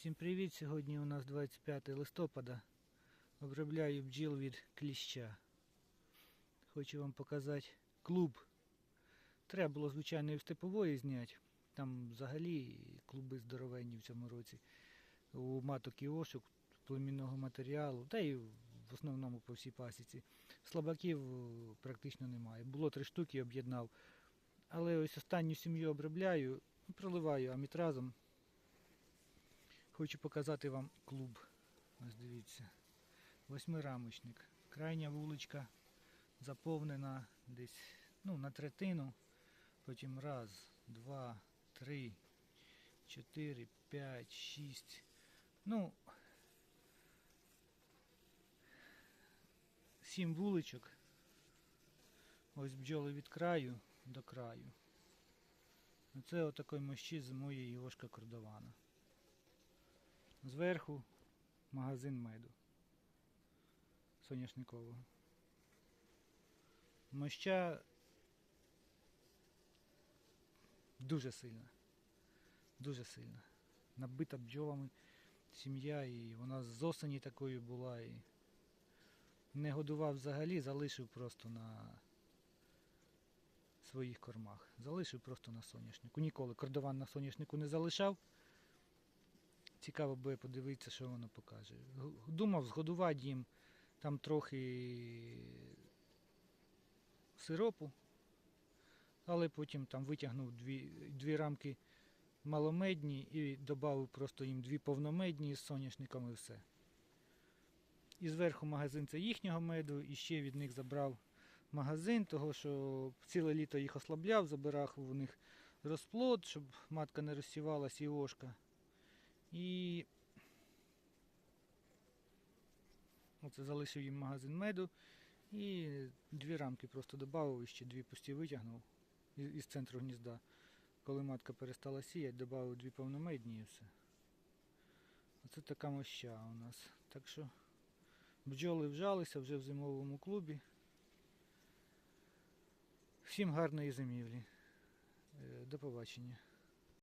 Всім привіт! Сьогодні у нас 25 листопада. Обробляю бджіл від кліща. Хочу вам показати клуб. Треба було, звичайно, і в степової зняти. Там взагалі клуби здоровенні в цьому році. У маток і ошок, племінного матеріалу, та й в основному по всій пасіці. Слабаків е, практично немає. Було три штуки, об'єднав. Але ось останню сім'ю обробляю, проливаю амітразом. Хочу показати вам клуб. Ось дивіться. Восьмирамочник. Крайня вуличка заповнена десь ну, на третину. Потім раз, два, три, чотири, п'ять, шість. Ну, сім вуличок. Ось бджоли від краю до краю. Оце отакий мощі зимує Івошка Кордована. Зверху магазин меду соняшникового. Моща дуже сильна. Дуже сильна. Набита бджолами сім'я і вона з осені такою була і не годував взагалі, залишив просто на своїх кормах. Залишив просто на соняшнику. Ніколи кордован на соняшнику не залишав. Цікаво буде подивитися, що воно покаже. Думав згодувати їм там трохи сиропу, але потім там витягнув дві, дві рамки маломедні і додав просто їм дві повномедні з соняшником і все. І зверху магазин це їхнього меду, і ще від них забрав магазин, того що ціле літо їх ослабляв, забирав у них розплод, щоб матка не розсівалась і ошка. І оце залишив їм магазин меду і дві рамки просто додав, і ще дві пусті витягнув із, із центру гнізда. Коли матка перестала сіяти, додав дві повномедні і все. Оце така моща у нас. Так що бджоли вжалися вже в зимовому клубі. Всім гарної зимівлі. Е, До побачення.